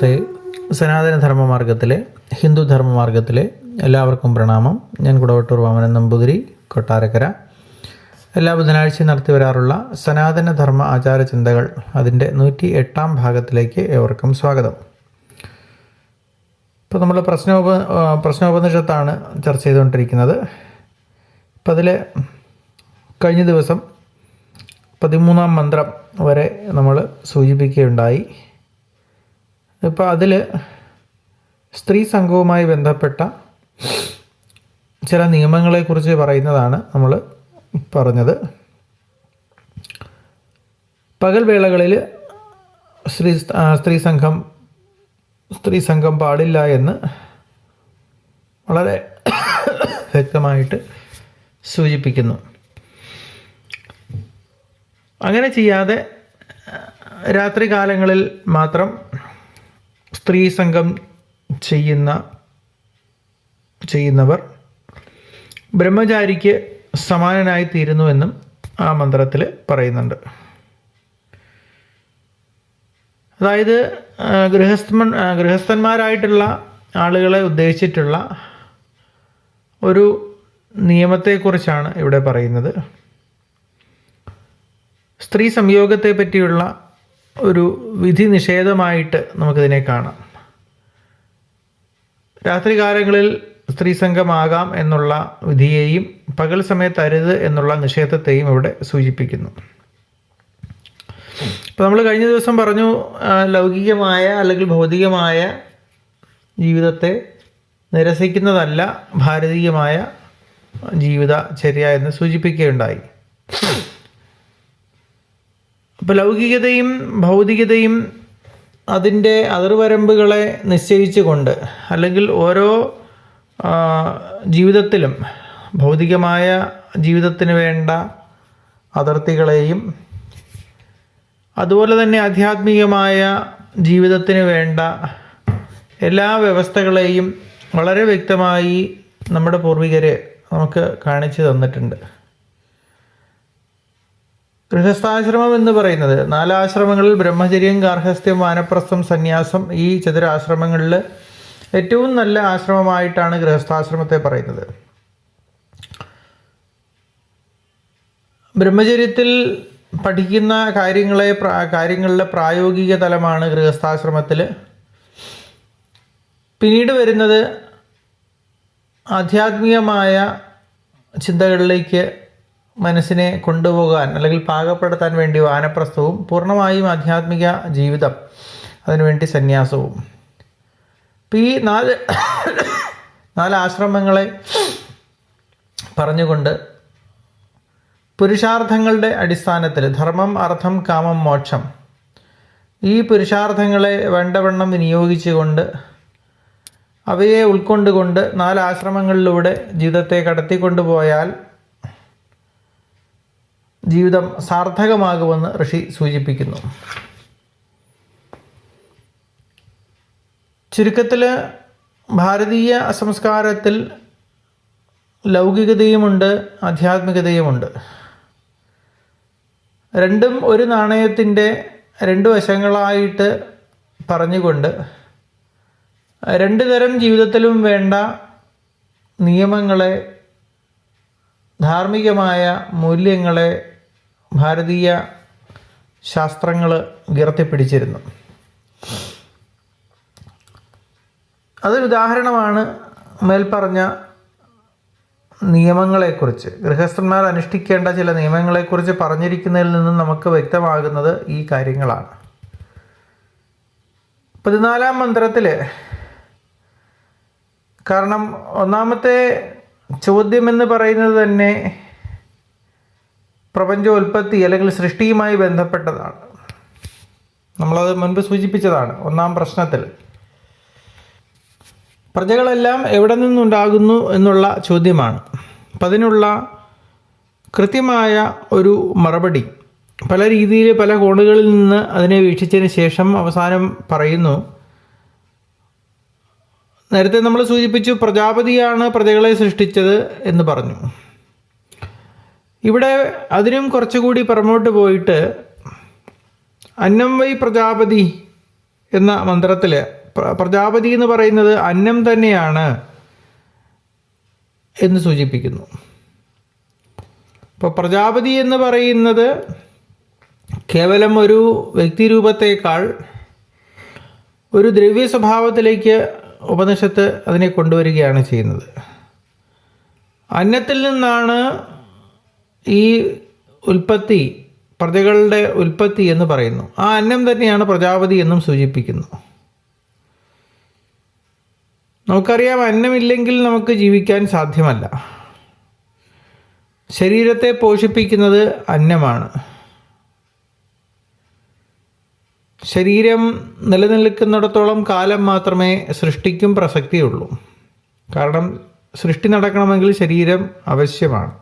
നമസ്തേ സനാതന ധർമ്മമാർഗത്തിലെ ഹിന്ദു ധർമ്മമാർഗത്തിലെ എല്ലാവർക്കും പ്രണാമം. ഞാൻ കുടവട്ടൂർ വാമനൻ നമ്പൂതിരി കൊട്ടാരക്കര. എല്ലാ ബുധനാഴ്ചയും നടത്തി വരാറുള്ള സനാതന ധർമ്മ ആചാര ചിന്തകൾ അതിന്റെ നൂറ്റി എട്ടാം ഭാഗത്തിലേക്ക് ഏവർക്കും സ്വാഗതം. ഇപ്പോൾ നമ്മൾ പ്രശ്നോപ പ്രശ്നോപനിഷത്താണ് ചർച്ച ചെയ്തുകൊണ്ടിരിക്കുന്നത്. ഇപ്പം അതിൽ കഴിഞ്ഞ ദിവസം പതിമൂന്നാം മന്ത്രം വരെ നമ്മൾ സൂചിപ്പിക്കുകയുണ്ടായി. ഇപ്പോൾ അതിൽ സ്ത്രീ സംഘവുമായി ബന്ധപ്പെട്ട ചില നിയമങ്ങളെക്കുറിച്ച് പറയുന്നതാണ് നമ്മൾ പറഞ്ഞത്. പകൽ വേളകളിൽ സ്ത്രീ സ്ത്രീ സംഘം സ്ത്രീ സംഘം പാടില്ല എന്ന് വളരെ വ്യക്തമായിട്ട് സൂചിപ്പിക്കുന്നു. അങ്ങനെ ചെയ്യാതെ രാത്രികാലങ്ങളിൽ മാത്രം സ്ത്രീ സംഘം ചെയ്യുന്ന ചെയ്യുന്നവർ ബ്രഹ്മചാരിക്ക് സമാനനായി തീരുന്നുവെന്നും ആ മന്ത്രത്തിൽ പറയുന്നുണ്ട്. അതായത് ഗൃഹസ്ഥ ഗൃഹസ്ഥന്മാരായിട്ടുള്ള ആളുകളെ ഉദ്ദേശിച്ചിട്ടുള്ള ഒരു നിയമത്തെക്കുറിച്ചാണ് ഇവിടെ പറയുന്നത്. സ്ത്രീ സംയോഗത്തെ പറ്റിയുള്ള ഒരു വിധി നിഷേധമായിട്ട് നമുക്കിതിനെ കാണാം. രാത്രികാലങ്ങളിൽ സ്ത്രീ സംഘമാകാം എന്നുള്ള വിധിയെയും പകൽ സമയത്ത് അരുത് എന്നുള്ള നിഷേധത്തെയും ഇവിടെ സൂചിപ്പിക്കുന്നു. അപ്പോൾ നമ്മൾ കഴിഞ്ഞ ദിവസം പറഞ്ഞു ലൗകികമായ അല്ലെങ്കിൽ ഭൗതികമായ ജീവിതത്തെ നിരസിക്കുന്നതല്ല ഭാരതീയമായ ജീവിതചര്യ എന്ന് സൂചിപ്പിക്കുകയുണ്ടായി. അപ്പോൾ ലൗകികതയും ഭൗതികതയും അതിന്റെ അതിർവരമ്പുകളെ നിശ്ചയിച്ചുകൊണ്ട് അല്ലെങ്കിൽ ഓരോ ജീവിതത്തിലും ഭൗതികമായ ജീവിതത്തിന് വേണ്ട അതിർത്തികളെയും അതുപോലെ തന്നെ ആധ്യാത്മികമായ ജീവിതത്തിന് വേണ്ട എല്ലാ വ്യവസ്ഥകളെയും വളരെ വ്യക്തമായി നമ്മുടെ പൂർവികരെ നമുക്ക് കാണിച്ചു തന്നിട്ടുണ്ട്. ഗൃഹസ്ഥാശ്രമം എന്ന് പറയുന്നത്. നാലാശ്രമങ്ങളിൽ ബ്രഹ്മചര്യം ഗാർഹസ്ഥ്യം വാനപ്രസ്ഥം സന്യാസം ഈ ചതുരാശ്രമങ്ങളിൽ ഏറ്റവും നല്ല ആശ്രമമായിട്ടാണ് ഗൃഹസ്ഥാശ്രമത്തെ പറയുന്നത്. ബ്രഹ്മചര്യത്തിൽ പഠിക്കുന്ന കാര്യങ്ങളെ കാര്യങ്ങളിലെ പ്രായോഗിക തലമാണ് ഗൃഹസ്ഥാശ്രമത്തിൽ. പിന്നീട് വരുന്നത് ആധ്യാത്മികമായ ചിന്തകളിലേക്ക് മനസ്സിനെ കൊണ്ടുപോകാൻ അല്ലെങ്കിൽ പാകപ്പെടുത്താൻ വേണ്ടി വാനപ്രസ്ഥവും പൂർണമായും ആധ്യാത്മിക ജീവിതം അതിനുവേണ്ടി സന്യാസവും. അപ്പം ഈ നാല് നാല് ആശ്രമങ്ങളെ പറഞ്ഞുകൊണ്ട് പുരുഷാർത്ഥങ്ങളുടെ അടിസ്ഥാനത്തിൽ ധർമ്മം അർത്ഥം കാമം മോക്ഷം ഈ പുരുഷാർത്ഥങ്ങളെ വേണ്ടവണ്ണം വിനിയോഗിച്ചുകൊണ്ട് അവയെ ഉൾക്കൊണ്ടുകൊണ്ട് നാല് ആശ്രമങ്ങളിലൂടെ ജീവിതത്തെ കടത്തിക്കൊണ്ടുപോയാൽ ജീവിതം സാർത്ഥകമാകുമെന്ന് ഋഷി സൂചിപ്പിക്കുന്നു. ചുരുക്കത്തിൽ ഭാരതീയ സംസ്കാരത്തിൽ ലൗകികതയുമുണ്ട് ആധ്യാത്മികതയുമുണ്ട്. രണ്ടും ഒരു നാണയത്തിന്റെ രണ്ട് വശങ്ങളായിട്ട് പറഞ്ഞുകൊണ്ട് രണ്ട് തരം ജീവിതത്തിലും വേണ്ട നിയമങ്ങളെ ധാർമ്മികമായ മൂല്യങ്ങളെ ഭാരതീയ ശാസ്ത്രങ്ങൾ ഉയർത്തിപ്പിടിച്ചിരുന്നു. അതൊരു ഉദാഹരണമാണ് മേൽപ്പറഞ്ഞ നിയമങ്ങളെക്കുറിച്ച്. ഗൃഹസ്ഥന്മാർ അനുഷ്ഠിക്കേണ്ട ചില നിയമങ്ങളെക്കുറിച്ച് പറഞ്ഞിരിക്കുന്നതിൽ നിന്നും നമുക്ക് വ്യക്തമാകുന്നത് ഈ കാര്യങ്ങളാണ്. പതിനാലാം മന്ത്രത്തിൽ കാരണം ഒന്നാമത്തെ ചോദ്യമെന്ന് പറയുന്നത് തന്നെ പ്രപഞ്ചോൽപ്പത്തി അല്ലെങ്കിൽ സൃഷ്ടിയുമായി ബന്ധപ്പെട്ടതാണ്. നമ്മളത് മുൻപ് സൂചിപ്പിച്ചതാണ് ഒന്നാം പ്രശ്നത്തിൽ. പ്രജകളെല്ലാം എവിടെ നിന്നുണ്ടാകുന്നു എന്നുള്ള ചോദ്യമാണ്. അപ്പം അതിനുള്ള കൃത്യമായ ഒരു മറുപടി. പല രീതിയിൽ പല കോണുകളിൽ നിന്ന് അതിനെ വീക്ഷിച്ചതിന് ശേഷം അവസാനം പറയുന്നു നേരത്തെ നമ്മൾ സൂചിപ്പിച്ചു പ്രജാപതിയാണ് പ്രജകളെ സൃഷ്ടിച്ചത് എന്ന് പറഞ്ഞു. ഇവിടെ അതിനും കുറച്ചുകൂടി പുറമോട്ട് പോയിട്ട് അന്നം വൈ പ്രജാപതി എന്ന മന്ത്രത്തിൽ പ്രജാപതി എന്ന് പറയുന്നത് അന്നം തന്നെയാണ് എന്ന് സൂചിപ്പിക്കുന്നു. ഇപ്പോൾ പ്രജാപതി എന്ന് പറയുന്നത് കേവലം ഒരു വ്യക്തിരൂപത്തേക്കാൾ ഒരു ദ്രവ്യ സ്വഭാവത്തിലേക്ക് ഉപനിഷത്ത് അതിനെ കൊണ്ടുവരികയാണ് ചെയ്യുന്നത്. അന്നത്തിൽ നിന്നാണ് ഈ ഉൽപ്പത്തി പ്രജകളുടെ ഉൽപ്പത്തി എന്ന് പറയുന്നു. ആ അന്നം തന്നെയാണ് പ്രജാപതി എന്നും സൂചിപ്പിക്കുന്നു. നമുക്കറിയാം അന്നമില്ലെങ്കിൽ നമുക്ക് ജീവിക്കാൻ സാധ്യമല്ല. ശരീരത്തെ പോഷിപ്പിക്കുന്നത് അന്നമാണ്. ശരീരം നിലനിൽക്കുന്നിടത്തോളം കാലം മാത്രമേ സൃഷ്ടിക്കും പ്രസക്തിയുള്ളൂ. കാരണം സൃഷ്ടി നടക്കണമെങ്കിൽ ശരീരം ആവശ്യമാണ്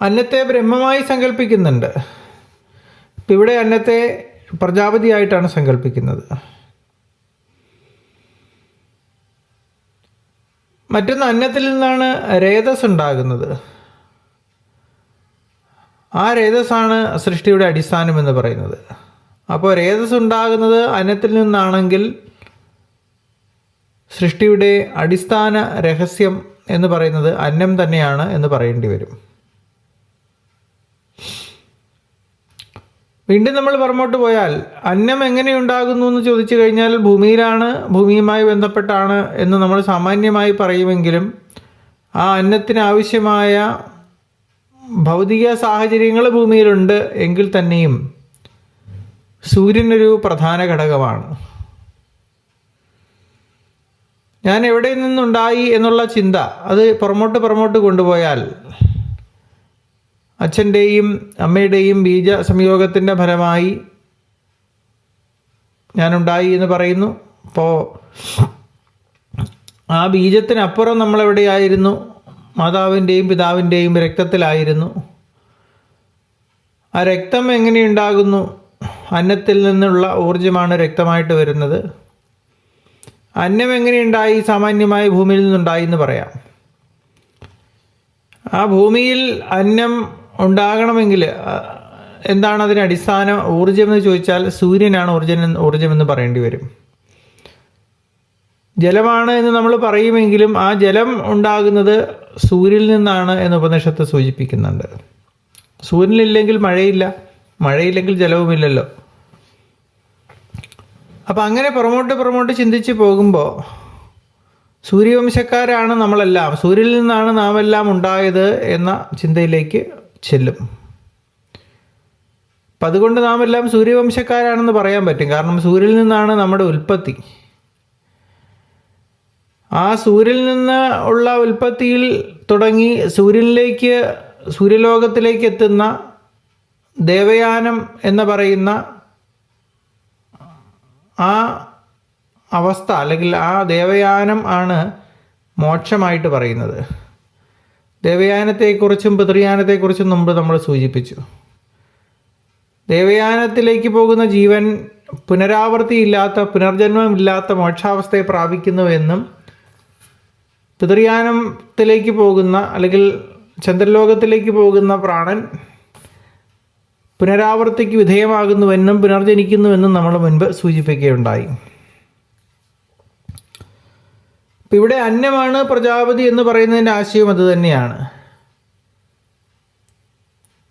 അന്നത്തെ ബ്രഹ്മമായി സങ്കല്പിക്കുന്നുണ്ട് ഇപ്പം ഇവിടെ അന്നത്തെ പ്രജാപതിയായിട്ടാണ് സങ്കല്പിക്കുന്നത് മറ്റൊന്ന് അന്നത്തിൽ നിന്നാണ് രേതസ് ഉണ്ടാകുന്നത്. ആ രേതസ്സാണ് സൃഷ്ടിയുടെ അടിസ്ഥാനം എന്ന് പറയുന്നത്. അപ്പോൾ രേതസ് ഉണ്ടാകുന്നത് അന്നത്തിൽ നിന്നാണെങ്കിൽ സൃഷ്ടിയുടെ അടിസ്ഥാന രഹസ്യം എന്ന് പറയുന്നത് അന്നം തന്നെയാണ് എന്ന് പറയേണ്ടി വരും. വീണ്ടും നമ്മൾ പുറമോട്ട് പോയാൽ അന്നം എങ്ങനെയുണ്ടാകുന്നു എന്ന് ചോദിച്ചു കഴിഞ്ഞാൽ ഭൂമിയിലാണ് ഭൂമിയുമായി ബന്ധപ്പെട്ടാണ് എന്ന് നമ്മൾ സാമാന്യമായി പറയുമെങ്കിലും ആ അന്നത്തിന് ആവശ്യമായ ഭൗതിക സാഹചര്യങ്ങൾ ഭൂമിയിലുണ്ട് എങ്കിൽ തന്നെയും സൂര്യനൊരു പ്രധാന ഘടകമാണ്. ഞാൻ എവിടെ നിന്നുണ്ടായി എന്നുള്ള ചിന്ത അത് പുറമോട്ട് പുറമോട്ട് കൊണ്ടുപോയാൽ അച്ഛന്റെയും അമ്മയുടെയും ബീജ സംയോഗത്തിന്റെ ഫലമായി ഞാനുണ്ടായി എന്ന് പറയുന്നു. അപ്പോൾ ആ ബീജത്തിനപ്പുറം നമ്മളെവിടെയായിരുന്നു? മാതാവിന്റെയും പിതാവിന്റെയും രക്തത്തിലായിരുന്നു. ആ രക്തം എങ്ങനെയുണ്ടാകുന്നു? അന്നത്തിൽ നിന്നുള്ള ഊർജമാണ് രക്തമായിട്ട് വരുന്നത്. അന്നം എങ്ങനെയുണ്ടായി? സാമാന്യമായി ഭൂമിയിൽ നിന്നുണ്ടായി എന്ന് പറയാം. ആ ഭൂമിയിൽ അന്നം ഉണ്ടാകണമെങ്കിൽ എന്താണ് അതിന് അടിസ്ഥാന ഊർജം എന്ന് ചോദിച്ചാൽ സൂര്യനാണ് ഊർജം എന്ന് പറയേണ്ടി വരും. ജലമാണ് എന്ന് നമ്മൾ പറയുമെങ്കിലും ആ ജലം ഉണ്ടാകുന്നത് സൂര്യനിൽ നിന്നാണ് എന്ന് ഉപനിഷത്ത് സൂചിപ്പിക്കുന്നുണ്ട്. സൂര്യനില്ലെങ്കിൽ മഴയില്ല മഴയില്ലെങ്കിൽ ജലവുമില്ലല്ലോ. അപ്പം അങ്ങനെ പുറമോട്ട് പുറമോട്ട് ചിന്തിച്ച് പോകുമ്പോൾ സൂര്യവംശക്കാരാണ് നമ്മളെല്ലാം. സൂര്യനിൽ നിന്നാണ് നാം എല്ലാം ഉണ്ടായത് എന്ന ചിന്തയിലേക്ക് ചെല്ലും. അപ്പം അതുകൊണ്ട് നാം എല്ലാം സൂര്യവംശക്കാരാണെന്ന് പറയാൻ പറ്റും. കാരണം സൂര്യനിൽ നിന്നാണ് നമ്മുടെ ഉൽപ്പത്തി. ആ സൂര്യനിൽ നിന്ന് ഉള്ള ഉൽപ്പത്തിയിൽ തുടങ്ങി സൂര്യനിലേക്ക് സൂര്യലോകത്തിലേക്ക് എത്തുന്ന ദേവയാനം എന്ന് പറയുന്ന ആ അവസ്ഥ അല്ലെങ്കിൽ ആ ദേവയാനം ആണ് മോക്ഷമായിട്ട് പറയുന്നത്. ദേവയാനത്തെക്കുറിച്ചും പിതൃയാനത്തെക്കുറിച്ചും മുമ്പ് നമ്മൾ സൂചിപ്പിച്ചു. ദേവയാനത്തിലേക്ക് പോകുന്ന ജീവൻ പുനരാവൃത്തിയില്ലാത്ത പുനർജന്മമില്ലാത്ത മോക്ഷാവസ്ഥയെ പ്രാപിക്കുന്നുവെന്നും പിതൃയാനത്തിലേക്ക് പോകുന്ന അല്ലെങ്കിൽ ചന്ദ്രലോകത്തിലേക്ക് പോകുന്ന പ്രാണൻ പുനരാവർത്തിക്ക് വിധേയമാകുന്നുവെന്നും പുനർജനിക്കുന്നുവെന്നും നമ്മൾ മുൻപ് സൂചിപ്പിക്കുകയുണ്ടായി. അപ്പം ഇവിടെ അന്നമാണ് പ്രജാപതി എന്ന് പറയുന്നതിന്റെ ആശയം അത് തന്നെയാണ്.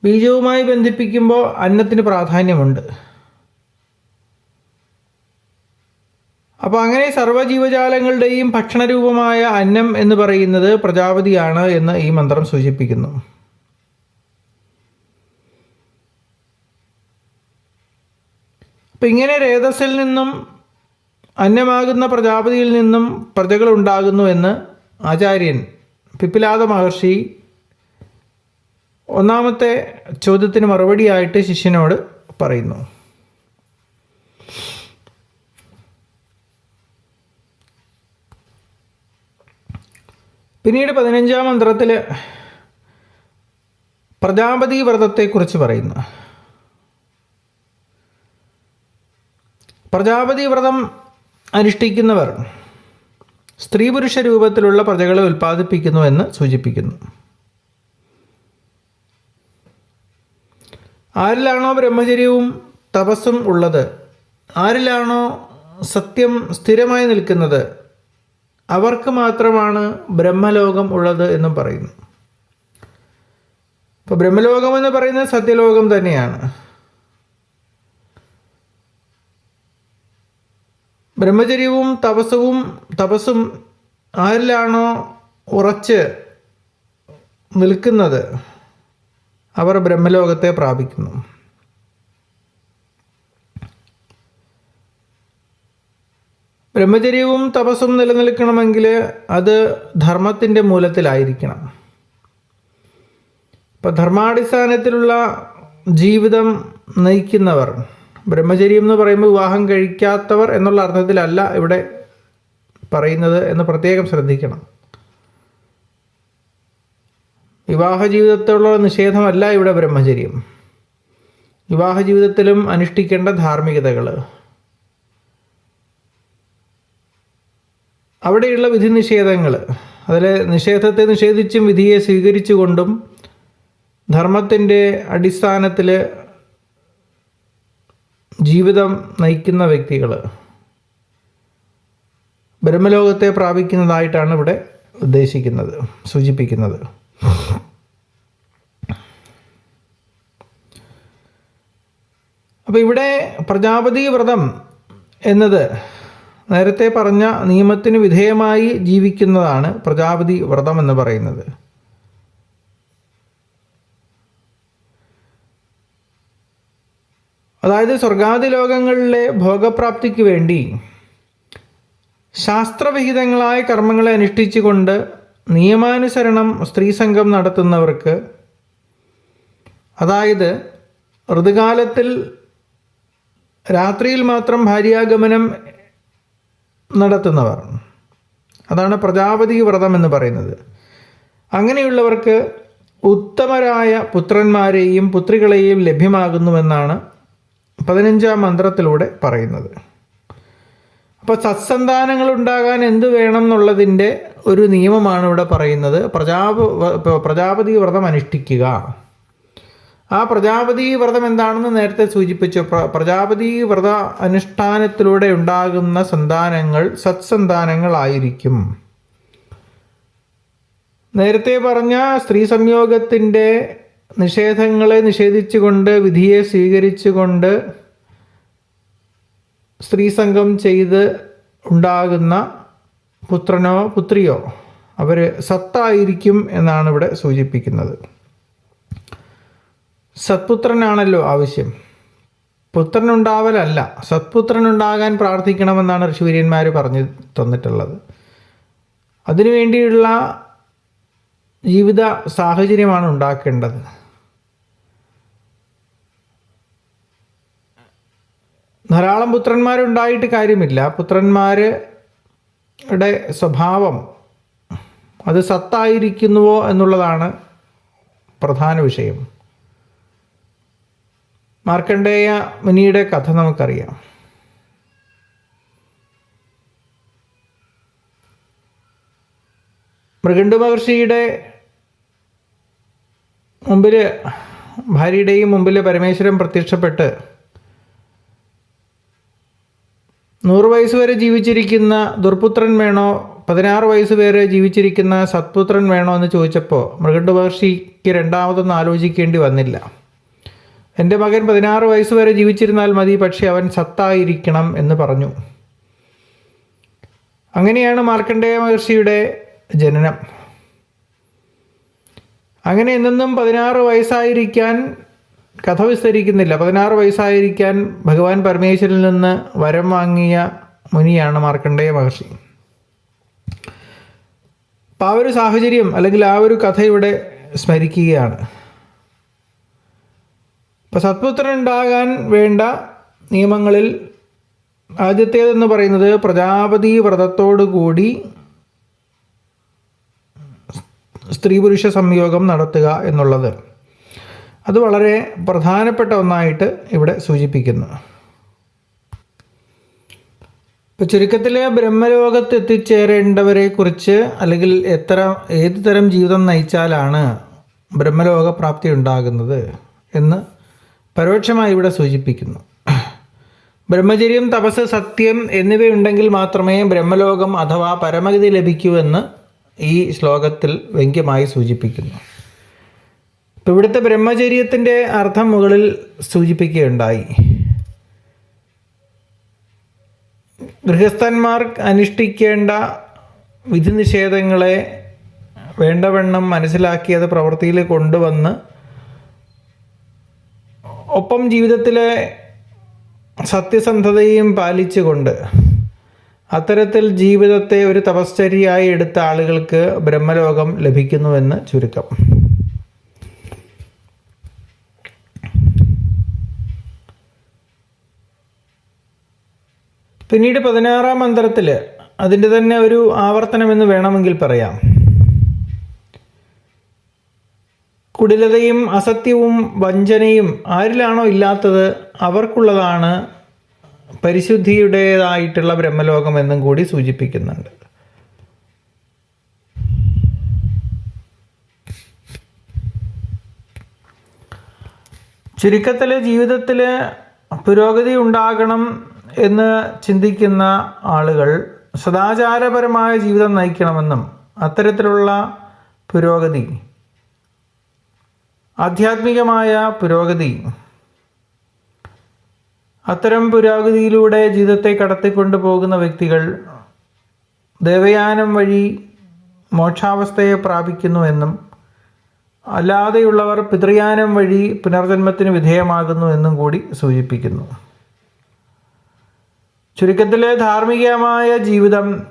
ബീജവുമായി ബന്ധിപ്പിക്കുമ്പോൾ അന്നത്തിന് പ്രാധാന്യമുണ്ട്. അപ്പോൾ അങ്ങനെ സർവജീവജാലങ്ങളുടെയും ഭക്ഷണരൂപമായ അന്നം എന്ന് പറയുന്നത് പ്രജാപതിയാണ് എന്ന് ഈ മന്ത്രം സൂചിപ്പിക്കുന്നു. അപ്പം ഇങ്ങനെ രേതസിൽ നിന്നും അന്നമാകുന്ന പ്രജാപതിയിൽ നിന്നും പ്രജകളുണ്ടാകുന്നു എന്ന് ആചാര്യൻ പിപ്പിലാദ മഹർഷി ഒന്നാമത്തെ ചോദ്യത്തിന് മറുപടിയായിട്ട് ശിഷ്യനോട് പറയുന്നു. പിന്നീട് പതിനഞ്ചാം മന്ത്രത്തിൽ പ്രജാപതി വ്രതത്തെക്കുറിച്ച് പറയുന്നു. പ്രജാപതി വ്രതം അനുഷ്ഠിക്കുന്നവർ സ്ത്രീ പുരുഷ രൂപത്തിലുള്ള പ്രജകളെ ഉൽപ്പാദിപ്പിക്കുന്നു എന്ന് സൂചിപ്പിക്കുന്നു. ആരിലാണോ ബ്രഹ്മചര്യവും തപസ്സും ഉള്ളത്? ആരിലാണോ സത്യം സ്ഥിരമായി നിൽക്കുന്നത്? അവർക്ക് മാത്രമാണ് ബ്രഹ്മലോകം ഉള്ളത് എന്നും പറയുന്നു. ഇപ്പോൾ ബ്രഹ്മലോകം എന്ന് പറയുന്നത് സത്യലോകം തന്നെയാണ്. ബ്രഹ്മചര്യവും തപസ്സവും തപസ്സും ആരിലാണോ ഉറച്ച് നിൽക്കുന്നത്? അവർ ബ്രഹ്മലോകത്തെ പ്രാപിക്കുന്നു. ബ്രഹ്മചര്യവും തപസ്സും നിലനിൽക്കണമെങ്കിൽ അത് ധർമ്മത്തിന്റെ മൂലത്തിലായിരിക്കണം. ഇപ്പം ധർമാടിസ്ഥാനത്തിലുള്ള ജീവിതം നയിക്കുന്നവർ ബ്രഹ്മചര്യം എന്ന് പറയുമ്പോൾ വിവാഹം കഴിക്കാത്തവർ എന്നുള്ള അർത്ഥത്തിലല്ല ഇവിടെ പറയുന്നത് എന്ന് പ്രത്യേകം ശ്രദ്ധിക്കണം. വിവാഹ ജീവിതത്തിലുള്ള നിഷേധമല്ല ഇവിടെ ബ്രഹ്മചര്യം. വിവാഹ ജീവിതത്തിലും അനുഷ്ഠിക്കേണ്ട ധാർമ്മികതകൾ. അവിടെയുള്ള വിധി നിഷേധങ്ങൾ. അതിൽ നിഷേധത്തെ നിഷേധിച്ചും വിധിയെ സ്വീകരിച്ചുകൊണ്ടും ധർമ്മത്തിന്റെ അടിസ്ഥാനത്തിൽ ജീവിതം നയിക്കുന്ന വ്യക്തികൾ ബ്രഹ്മലോകത്തെ പ്രാപിക്കുന്നതായിട്ടാണ് ഇവിടെ ഉദ്ദേശിക്കുന്നത് സൂചിപ്പിക്കുന്നത്. അപ്പോൾ ഇവിടെ പ്രജാപതി വ്രതം എന്നത് നേരത്തെ പറഞ്ഞ നിയമത്തിന് വിധേയമായി ജീവിക്കുന്നതാണ് പ്രജാപതി വ്രതം എന്ന് പറയുന്നത്. അതായത് സ്വർഗാദി ലോകങ്ങളിലെ ഭോഗപ്രാപ്തിക്ക് വേണ്ടി ശാസ്ത്രവിഹിതങ്ങളായ കർമ്മങ്ങളെ അനുഷ്ഠിച്ചുകൊണ്ട് നിയമാനുസരണം സ്ത്രീസംഘം നടത്തുന്നവർക്ക് അതായത് ഋതുകാലത്തിൽ രാത്രിയിൽ മാത്രം ഭാര്യാഗമനം നടത്തുന്നവർ. അതാണ് പ്രജാപതി വ്രതം എന്ന് പറയുന്നത്. അങ്ങനെയുള്ളവർക്ക് ഉത്തമരായ പുത്രന്മാരെയും പുത്രികളെയും ലഭ്യമാകുന്നുവെന്നാണ് പതിനഞ്ചാം മന്ത്രത്തിലൂടെ പറയുന്നത്. അപ്പോൾ സത്സന്താനങ്ങൾ ഉണ്ടാകാൻ എന്ത് വേണം എന്നുള്ളതിന്റെ ഒരു നിയമമാണ് ഇവിടെ പറയുന്നത്. പ്രജാപ പ്രജാപതി വ്രതം അനുഷ്ഠിക്കുക. ആ പ്രജാപതി വ്രതം എന്താണെന്ന് നേരത്തെ സൂചിപ്പിച്ചു. പ്രജാപതി വ്രത അനുഷ്ഠാനത്തിലൂടെ ഉണ്ടാകുന്ന സന്താനങ്ങൾ സത്സന്താനങ്ങളായിരിക്കും. നേരത്തെ പറഞ്ഞ സ്ത്രീ സംയോഗത്തിന്റെ നിഷേധങ്ങളെ നിഷേധിച്ചുകൊണ്ട് വിധിയെ സ്വീകരിച്ചുകൊണ്ട് സ്ത്രീസംഗം ചെയ്ത് ഉണ്ടാകുന്ന പുത്രനോ പുത്രിയോ അവർ സത്തായിരിക്കും എന്നാണ് ഇവിടെ സൂചിപ്പിക്കുന്നത്. സത്പുത്രനാണല്ലോ ആവശ്യം. പുത്രനുണ്ടാവലല്ല. സത്പുത്രനുണ്ടാകാൻ പ്രാർത്ഥിക്കണമെന്നാണ് ഋഷിവര്യന്മാർ പറഞ്ഞു തന്നിട്ടുള്ളത്. അതിനുവേണ്ടിയുള്ള ജീവിത സാഹചര്യമാണ് ഉണ്ടാക്കേണ്ടത്. ധാരാളം പുത്രന്മാരുണ്ടായിട്ട് കാര്യമില്ല. പുത്രന്മാരുടെ സ്വഭാവം അത് സത്തായിരിക്കുന്നുവോ എന്നുള്ളതാണ് പ്രധാന വിഷയം. മാർക്കണ്ഡേയ മുനിയുടെ കഥ നമുക്കറിയാം. മൃഗണ്ടു മഹർഷിയുടെ മുമ്പിൽ ഭാര്യയുടെയും മുമ്പിൽ പരമേശ്വരൻ പ്രത്യക്ഷപ്പെട്ട് നൂറ് വയസ്സ് വരെ ജീവിച്ചിരിക്കുന്ന ദുർപുത്രൻ വേണോ? പതിനാറ് വയസ്സ് വരെ ജീവിച്ചിരിക്കുന്ന സത്പുത്രൻ വേണോ എന്ന് ചോദിച്ചപ്പോൾ മഹർഷിക്ക് രണ്ടാമതൊന്നും ആലോചിക്കേണ്ടി വന്നില്ല. എന്റെ മകൻ പതിനാറ് വയസ്സ് വരെ ജീവിച്ചിരുന്നാൽ മതി പക്ഷേ അവൻ സത്തായിരിക്കണം എന്ന് പറഞ്ഞു. അങ്ങനെയാണ് മാർക്കണ്ഡേയ മഹർഷിയുടെ ജനനം. അങ്ങനെ എന്നെന്നും പതിനാറ് വയസ്സായിരിക്കാൻ കഥ വിസ്തരിക്കുന്നില്ല പതിനാറ് വയസ്സായിരിക്കാൻ ഭഗവാൻ പരമേശ്വരിൽ നിന്ന് വരം വാങ്ങിയ മുനിയാണ് മാർക്കണ്ഡേയ മഹർഷി. അപ്പം ആ ഒരു സാഹചര്യം അല്ലെങ്കിൽ ആ ഒരു കഥ ഇവിടെ സ്മരിക്കുകയാണ്. ഇപ്പം സത്പുത്രൻ ഉണ്ടാകാൻ വേണ്ട നിയമങ്ങളിൽ ആദ്യത്തേതെന്ന് പറയുന്നത് പ്രജാപതി വ്രതത്തോടു കൂടി സ്ത്രീ പുരുഷ സംയോഗം നടത്തുക എന്നുള്ളത്. അത് വളരെ പ്രധാനപ്പെട്ട ഒന്നായിട്ട് ഇവിടെ സൂചിപ്പിക്കുന്നു. ഇപ്പം ചുരുക്കത്തിൽ ബ്രഹ്മലോകത്ത് എത്തിച്ചേരേണ്ടവരെ കുറിച്ച് അല്ലെങ്കിൽ എത്ര ഏത് തരം ജീവിതം നയിച്ചാലാണ് ബ്രഹ്മലോക പ്രാപ്തി ഉണ്ടാകുന്നത് എന്ന് പരോക്ഷമായി ഇവിടെ സൂചിപ്പിക്കുന്നു. ബ്രഹ്മചര്യം തപസ് സത്യം എന്നിവയുണ്ടെങ്കിൽ മാത്രമേ ബ്രഹ്മലോകം അഥവാ പരമഗതി ലഭിക്കൂ എന്ന് ഈ ശ്ലോകത്തിൽ വ്യംഗ്യമായി സൂചിപ്പിക്കുന്നു. ഇപ്പം ഇവിടുത്തെ ബ്രഹ്മചര്യത്തിന്റെ അർത്ഥം മുകളിൽ സൂചിപ്പിക്കുകയുണ്ടായി. ഗൃഹസ്ഥന്മാർ അനുഷ്ഠിക്കേണ്ട വിധിനിഷേധങ്ങളെ വേണ്ടവണ്ണം മനസ്സിലാക്കിയത് പ്രവൃത്തിയിൽ കൊണ്ടുവന്ന് ഒപ്പം ജീവിതത്തിലെ സത്യസന്ധതയും പാലിച്ചുകൊണ്ട് അത്തരത്തിൽ ജീവിതത്തെ ഒരു തപശ്ചര്യയായി എടുത്ത ആളുകൾക്ക് ബ്രഹ്മലോകം ലഭിക്കുന്നുവെന്ന് ചുരുക്കം. പിന്നീട് പതിനാറാം മന്ത്രത്തിൽ അതിന്റെ തന്നെ ഒരു ആവർത്തനമെന്ന് വേണമെങ്കിൽ പറയാം. കുടിലതയും അസത്യവും വഞ്ചനയും ആരിലാണോ ഇല്ലാത്തത് അവർക്കുള്ളതാണ് പരിശുദ്ധിയുടേതായിട്ടുള്ള ബ്രഹ്മലോകം എന്നും കൂടി സൂചിപ്പിക്കുന്നുണ്ട്. ചുരുക്കത്തിൽ ജീവിതത്തിൽ പുരോഗതി ഉണ്ടാകണം എന്ന് ചിന്തിക്കുന്ന ആളുകൾ സദാചാരപരമായ ജീവിതം നയിക്കണമെന്നും അത്തരത്തിലുള്ള പുരോഗതി ആധ്യാത്മികമായ പുരോഗതി അത്തരം പുരോഗതിയിലൂടെ ജീവിതത്തെ കടത്തിക്കൊണ്ടു പോകുന്ന വ്യക്തികൾ ദേവയാനം വഴി മോക്ഷാവസ്ഥയെ പ്രാപിക്കുന്നു എന്നും അല്ലാതെയുള്ളവർ പിതൃയാനം വഴി പുനർജന്മത്തിന് വിധേയമാകുന്നു എന്നും കൂടി സൂചിപ്പിക്കുന്നു. ചുരുക്കത്തിലെ ധാർമ്മികമായ ജീവിതം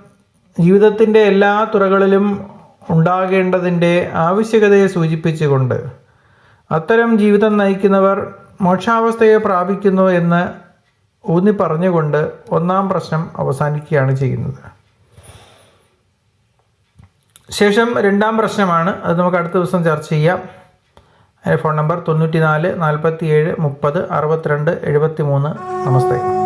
ജീവിതത്തിന്റെ എല്ലാ തുറകളിലും ഉണ്ടാകേണ്ടതിന്റെ ആവശ്യകതയെ സൂചിപ്പിച്ചുകൊണ്ട് അത്തരം ജീവിതം നയിക്കുന്നവർ മോക്ഷാവസ്ഥയെ പ്രാപിക്കുന്നു എന്ന് ഊന്നി പറഞ്ഞുകൊണ്ട് ഒന്നാം പ്രശ്നം അവസാനിക്കുകയാണ് ചെയ്യുന്നത്. ശേഷം രണ്ടാം പ്രശ്നമാണ്. അത് നമുക്ക് അടുത്ത ദിവസം ചർച്ച ചെയ്യാം. ഫോൺ നമ്പർ തൊണ്ണൂറ്റി നാല് നാൽപ്പത്തി ഏഴ് മുപ്പത് അറുപത്തിരണ്ട് എഴുപത്തി മൂന്ന് നമസ്തേ.